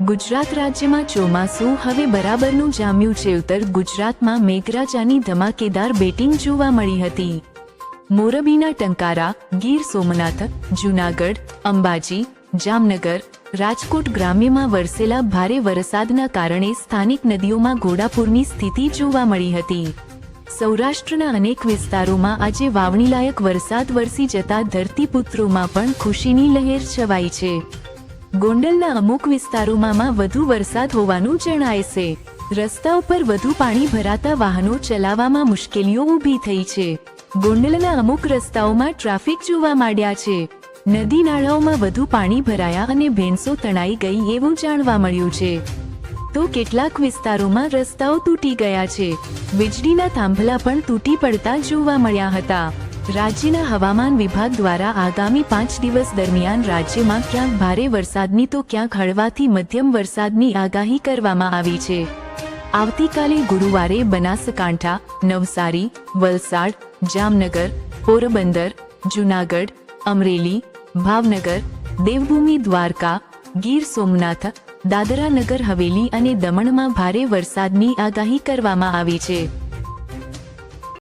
ગુજરાત રાજ્યમાં ચોમાસું હવે બરાબરનું જામ્યું છે. ઉત્તર ગુજરાતમાં મેઘરાજાની ધમાકેદાર બેટિંગ જોવા મળી હતી. મોરબીના ટંકારા, ગીર સોમનાથ, જૂનાગઢ, અંબાજી, જામનગર, રાજકોટ ગ્રામ્યમાં વરસેલા ભારે વરસાદના કારણે સ્થાનિક નદીઓમાં ઘોડાપૂરની સ્થિતિ જોવા મળી હતી. સૌરાષ્ટ્રના અનેક વિસ્તારોમાં આજે વાવણીલાયક વરસાદ વરસી જતા ધરતીપુત્રોમાં પણ ખુશીની લહેર છવાઈ છે. ગોંડલના અમુક વિસ્તારોમાં વધુ વરસાદ હોવાનું જણાય છે. રસ્તા ઉપર વધુ પાણી ભરાતા વાહનો ચલાવવામાં મુશ્કેલીઓ ઊભી થઈ છે. ગોંડલના અમુક રસ્તાઓમાં ટ્રાફિક જોવા માંડ્યા છે. નદી નાળાઓમાં વધુ પાણી ભરાયા અને ભેંસો તણાઈ ગઈ એવું જાણવા મળ્યું છે. તો કેટલાક વિસ્તારોમાં રસ્તાઓ તૂટી ગયા છે. વીજળીના થાંભલા પણ તૂટી પડતા જોવા મળ્યા હતા. રાજ્યના હવામાન વિભાગ દ્વારા આગામી પાંચ દિવસ દરમિયાન રાજ્યમાં ક્યાંક ભારે વરસાદની તો ક્યાંક હળવાથી મધ્યમ વરસાદની આગાહી કરવામાં આવી છે. આવતીકાલે ગુરુવારે બનાસકાંઠા, નવસારી, વલસાડ, જામનગર, પોરબંદર, જૂનાગઢ, અમરેલી, ભાવનગર, દેવભૂમિ, દ્વારકા, ગીર સોમનાથ, દાદરા નગર, હવેલી અને દમણમાં ભારે વરસાદની આગાહી કરવામાં આવી છે.